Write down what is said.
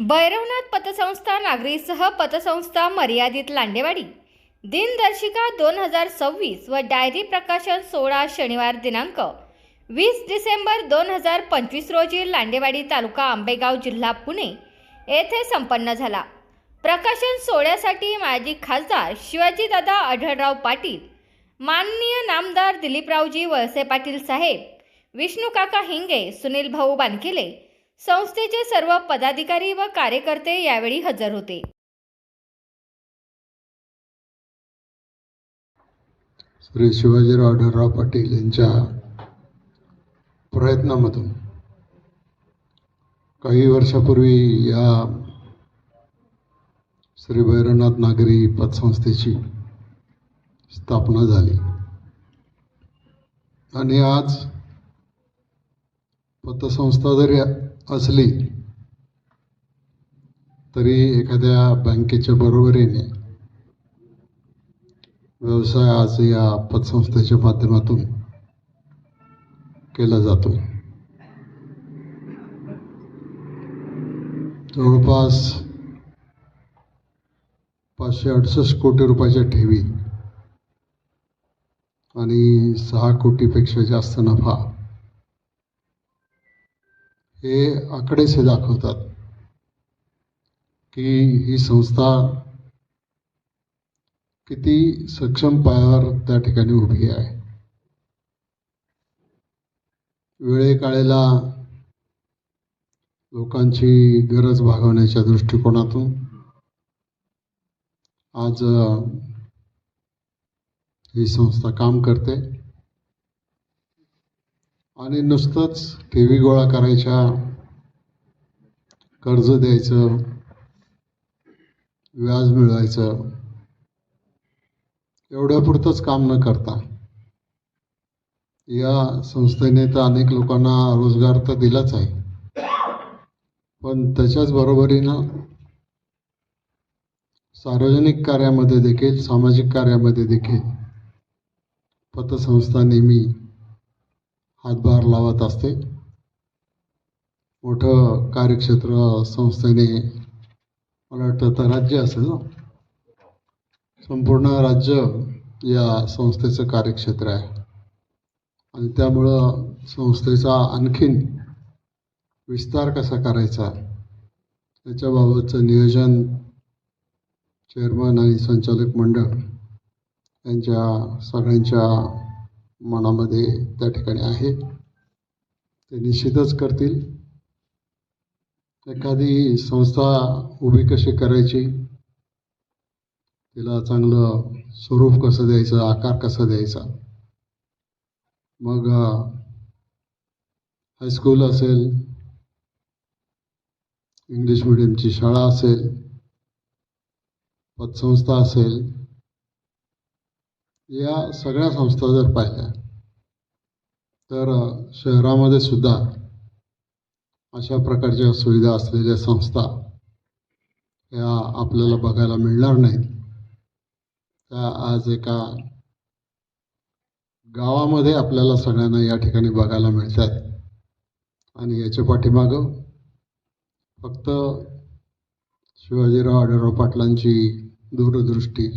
भैरवनाथ पतसंस्था नागरीसह पतसंस्था मर्यादित लांडेवाडी. दिनदर्शिका दोन हजार सव्वीस व डायरी प्रकाशन सोळा शनिवार दिनांक वीस डिसेंबर दोन हजार पंचवीस रोजी लांडेवाडी तालुका आंबेगाव जिल्हा पुणे येथे संपन्न झाला. प्रकाशन सोहळ्यासाठी माजी खासदार शिवाजीदादा आढळराव पाटील माननीय नामदार दिलीपरावजी वळसे पाटील साहेब विष्णुकाका हिंगे सुनील भाऊ बानकिले संस्थेचे सर्व पदाधिकारी व कार्यकर्ते यावेळी हजर होते. श्री शिवाजीराव आढळराव पाटील यांच्या प्रयत्नामधून काही वर्षापूर्वी या श्री भैरवनाथ नागरी पतसंस्थेची स्थापना झाली. आणि आज पतसंस्था जरी असली तरी एखाद्या बँकेच्या बरोबरीने व्यवसाय आज या पतसंस्थेच्या माध्यमातून केला जातो. जवळपास पाचशे अडुसष्ट कोटी रुपयाच्या ठेवी आणि सहा कोटीपेक्षा जास्त नफा हे आकडेच हे दाखवतात की ही संस्था किती सक्षम पायावर त्या ठिकाणी उभी आहे. वेळेकाळेला लोकांची गरज भागवण्याच्या दृष्टिकोनातून आज ही संस्था काम करते. आणि नुसतंच ठेवी गोळा करायच्या कर्ज द्यायचं व्याज मिळवायचं एवढ्यापुरतंच काम न करता. या संस्थेने तर अनेक लोकांना रोजगार तर दिलाच आहे. पण त्याच्याच बरोबरीनं सार्वजनिक कार्यामध्ये देखील सामाजिक कार्यामध्ये देखील पतसंस्था नेहमी हातभार लावत असते. मोठं कार्यक्षेत्र संस्थेने मला वाटतं तर राज्य असेल ना? संपूर्ण राज्य या संस्थेचं कार्यक्षेत्र आहे. आणि त्यामुळं संस्थेचा आणखीन विस्तार कसा करायचा? याच्याबाबतचं नियोजन चेअरमन आणि संचालक मंडळ यांच्या सगळ्यांच्या मनामध्ये त्या ठिकाणी आहे. ते निश्चितच करतील. एखादी संस्था उभी कशी करायची? तिला चांगलं स्वरूप कसं द्यायचं? आकार कसा द्यायचा? मग हायस्कूल असेल इंग्लिश मिडियमची शाळा असेल पतसंस्था असेल या सगळ्या संस्था जर पाहिल्या तर शहरामध्ये सुद्धा अशा प्रकारच्या सुविधा असलेल्या संस्था या आपल्याला बघायला मिळणार नाहीत. त्या आज एका गावामध्ये आपल्याला सगळ्यांना या ठिकाणी बघायला मिळतात आणि याच्या पाठीमागं फक्त शिवाजीराव आढळराव पाटलांची दूरदृष्टी